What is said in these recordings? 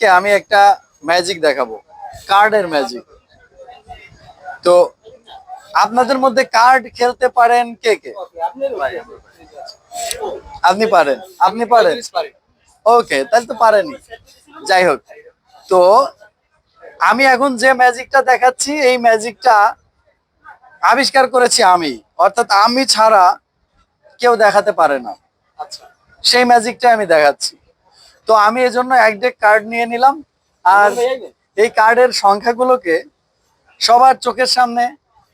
কে আমি একটা ম্যাজিক দেখাবো। কার্ডের ম্যাজিক তো আপনাদের মধ্যে কার্ড খেলতে পারেন কে কে? আপনি পারেন। আপনি পারেন? ওকে তাহলে তো পারেনি যাই হোক তো আমি এখন যে ম্যাজিকটা দেখাচ্ছি এই ম্যাজিকটা আবিষ্কার করেছি আমি। অর্থাৎ আমি ছাড়া কেউ দেখাতে পারে না। আচ্ছা। সেই ম্যাজিকটা আমি দেখাচ্ছি। তো আমি এজন্য এক ডেক কার্ড নিয়ে নিলাম। আর এই কার্ডের সংখ্যাগুলোকে সবার চোখের সামনে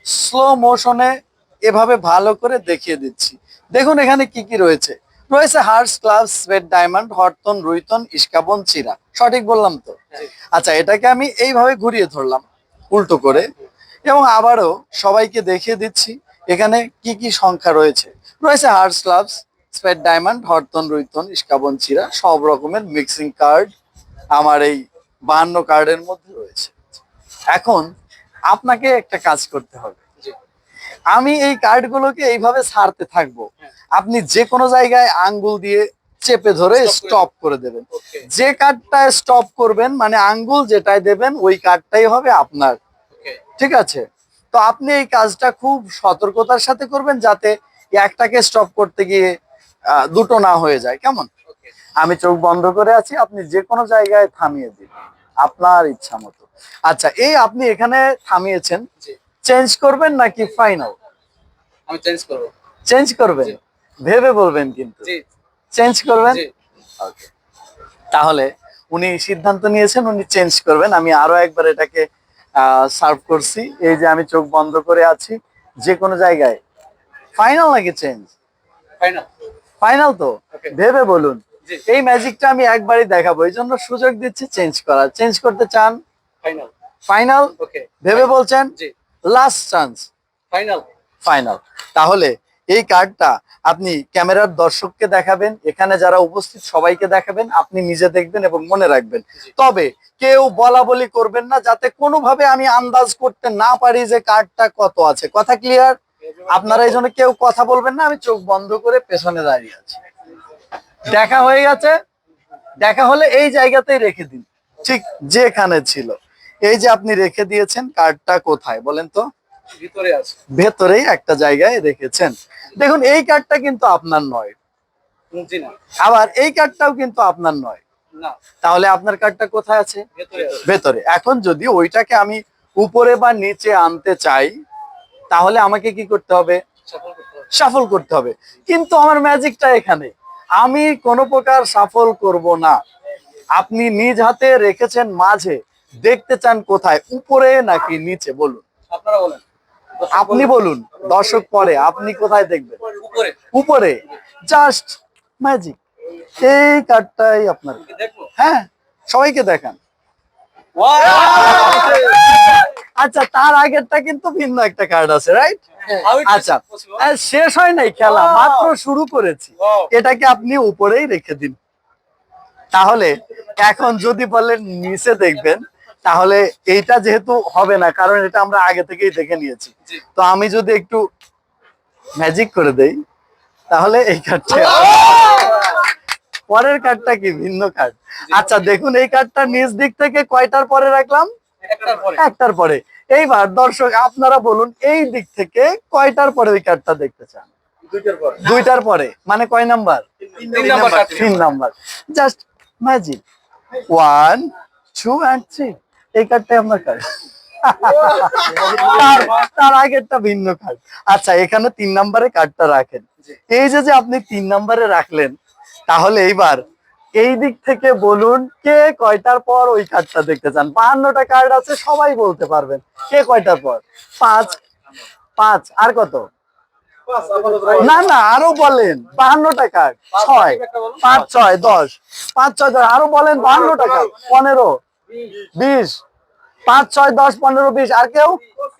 স্লো মোশনে এভাবে ভালো করে দেখিয়ে দিচ্ছি। দেখুন এখানে কি কি রয়েছে। রয়েছে হার্স ক্লাব স্পেড ডায়মন্ড হরতন রুইতন ইস্কাবন চিরা। সঠিক বললাম তো? আচ্ছা এটাকে আমি এইভাবে ঘুরিয়ে ধরলাম উল্টো করে। এবং আবারও সবাইকে দেখিয়ে দিচ্ছি এখানে কি কি সংখ্যা রয়েছে। রয়েছে হার্স ক্লাবস স্পেড ডায়মন্ড হরতন রুইতন ইস্কাবন চিরা সব রকমের মিক্সিং কার্ড আমার এই বাহান্ন কার্ডের মধ্যে রয়েছে। এখন আপনাকে একটা কাজ করতে হবে। আমি এই কার্ডগুলোকে এইভাবে ছাড়তে থাকব। আপনি যে কোনো জায়গায় আঙ্গুল দিয়ে চেপে ধরে স্টপ করে দেবেন। যে কার্ডটায় স্টপ করবেন মানে আঙ্গুল যেটাই দেবেন ওই কার্ডটাই হবে আপনার। ঠিক আছে? তো আপনি এই কাজটা খুব সতর্কতার সাথে করবেন যাতে একটাকে স্টপ করতে গিয়ে দুটো না হয়ে যায় কেমন? ওকে আমি চোখ বন্ধ করে আছি আপনি যে কোনো জায়গায় থামিয়ে দিন আপনার ইচ্ছা মতো। আচ্ছা এই আপনি এখানে থামিয়েছেন চেঞ্জ করবেন নাকি ফাইনাল আমি চেঞ্জ করব। চেঞ্জ করবেন? ভেবে বলবেন কিন্তু। চেঞ্জ করবেন? Okay. তাহলে উনি সিদ্ধান্ত নিয়েছেন উনি চেঞ্জ করবেন। আমি আরও একবার এটাকে সার্ভ করছি। এই যে আমি চোখ বন্ধ করে আছি যে কোনো জায়গায়। ফাইনাল নাকি চেঞ্জ ফাইনাল ফাইনাল তো? ভেবে বলুন। এই ম্যাজিকটা আমি একবারই দেখাবো। এই জন্য সুযোগ দিচ্ছি চেঞ্জ করার। চেঞ্জ করতে চান? ফাইনাল ফাইনাল ওকে ভেবে বলছেন? জি। লাস্ট চান্স ফাইনাল ফাইনাল তাহলে এই কার্ডটা আপনি ক্যামেরার দর্শককে দেখাবেন এখানে যারা উপস্থিত সবাইকে দেখাবেন আপনি নিজে দেখবেন এবং মনে রাখবেন। তবে কেউ বলা বলি করবেন না যাতে কোনোভাবে আমি আন্দাজ করতে না পারি যে কার্ডটা কত আছে। কথা ক্লিয়ার আপনারা এই জন্য কেউ কথা বলবেন না আমি চোখ বন্ধ করে পেছনে দাঁড়িয়ে আছি। দেখা হয়ে গেছে দেখা হলে এই জায়গাতেই রেখে দিন। ঠিক যেখানে ছিল। এই যে আপনি রেখে দিয়েছেন কার্ডটা কোথায় বলেন তো? ভিতরে আছে। ভেতরেই একটা জায়গায় রেখেছেন। দেখুন এই কার্ডটা কিন্তু আপনার নয়। আবার এই কার্ডটাও কিন্তু আপনার নয়। না। তাহলে আপনার কার্ডটা কোথায় আছে। ভেতরে। এখন যদি ওইটাকে আমি উপরে বা নিচে আনতে চাই তাহলে আমাকে কি করতে হবে? সফল করতে হবে। কিন্তু আমার ম্যাজিকটা এখানে। আমি কোনো প্রকার সাফল করব না। আপনি নিজ হাতে রেখেছেন মাঝে। দেখতে চান কোথায়? উপরে নাকি নিচে? বলুন। আপনারা বলেন। আপনি বলুন। দর্শক পরে। আপনি কোথায় দেখবেন? উপরে। উপরে। Just magic. এই কার্ডটাই আপনার। হ্যাঁ সবাইকে দেখান। আচ্ছা তার আগেরটা কিন্তু ভিন্ন একটা কার্ড আছে রাইট is আচ্ছা? শেষ হয় নাই খেলা মাত্র শুরু করেছি। এটাকে আপনি উপরেই রেখে দিন। তাহলে এখন যদি বলেন নিচে দেখবেন তাহলে এইটা যেহেতু হবে না কারণ এটা আমরা আগে থেকেই দেখে নিয়েছি। তো আমি যদি একটু ম্যাজিক করে দেই তাহলে এই কার্ডটা পরের কার্ডটা কি? ভিন্ন কার্ড আচ্ছা দেখুন এই কার্ডটা নিচ দিক থেকে কয়টার পরে রাখলাম? একটার পরে। এইবার দর্শক আপনারা বলুন এই দিক থেকে কয়টার পরে ওই কার্ডটা দেখতে চান? দুইটার পরে। মানে কয় নাম্বার? তিন নাম্বার। তিন number just magic one two. And three এই কার্ডটাই আপনার কার্ড তার তার আগেরটা ভিন্ন কার্ড আচ্ছা এখানে তিন নাম্বারে কার্ডটা রাখেন। এই যে যে আপনি তিন নাম্বারে রাখলেন তাহলে এইবার এই দিক থেকে বলুন কে কয়টার পর ওই কার্ডটা দেখতে চান? বাহান্নটা কার্ড আছে সবাই বলতে পারবেন। কে কয়টার পর? পাঁচ। পাঁচ। আর কত? না না আরও বলেন। বাহান্নটা কার্ড। ছয়। পাঁচ ছয় দশ। পাঁচ ছয় দশ। আরও বলেন বাহান্ন টাকা পনেরো। বিশ। পাঁচ ছয় দশ পনেরো বিশ। আর কেউ?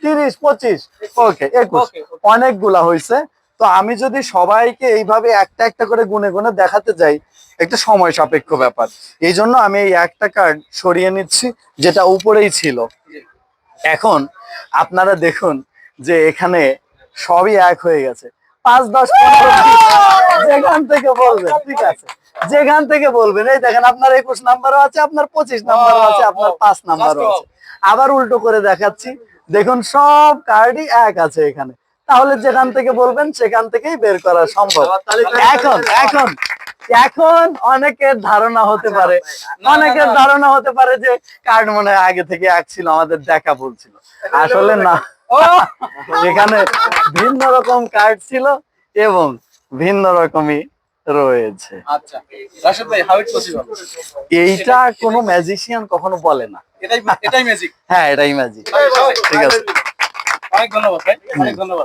তিরিশ পঁচিশ। ওকে একুশ. অনেকগুলা হয়েছে তো আমি যদি সবাইকে এইভাবে একটা একটা করে গুনে গুনে দেখাতে যাই, একটা সময় সাপেক্ষ ব্যাপার। এই জন্য আমি এই একটা কার্ড সরিয়ে নিচ্ছি, যেটা উপরেই ছিল। এখন আপনারা দেখুন যে এখানে সবই এক হয়ে গেছে। পাঁচ, দশ যেখান থেকে বলবেন, ঠিক আছে। যেখান থেকে বলবেন, এই দেখেন আপনার একুশ নাম্বারও আছে, আপনার পঁচিশ নাম্বারও আছে, আপনার পাঁচ নাম্বারও আছে। আবার উল্টো করে দেখাচ্ছি। দেখুন সব কার্ডই এক আছে এখানে। তাহলে যেখান থেকে বলবেন সেখান থেকেই বের করা সম্ভব এখন এখন এখন অনেকের ধারণা হতে পারে অনেকের ধারণা হতে পারে যে কার্ড মনে হয় আগে থেকে এক ছিল আমাদের দেখা বলছিল আসলে না এখানে ভিন্ন রকম কার্ড ছিল এবং ভিন্ন রকমই রয়েছে আচ্ছা এইটা কোনো ম্যাজিশিয়ান কখনো বলে না এটাই এটাই ম্যাজিক হ্যাঁ এটাই ম্যাজিক ঠিক আছে অনেক ধন্যবাদ ভাই অনেক ধন্যবাদ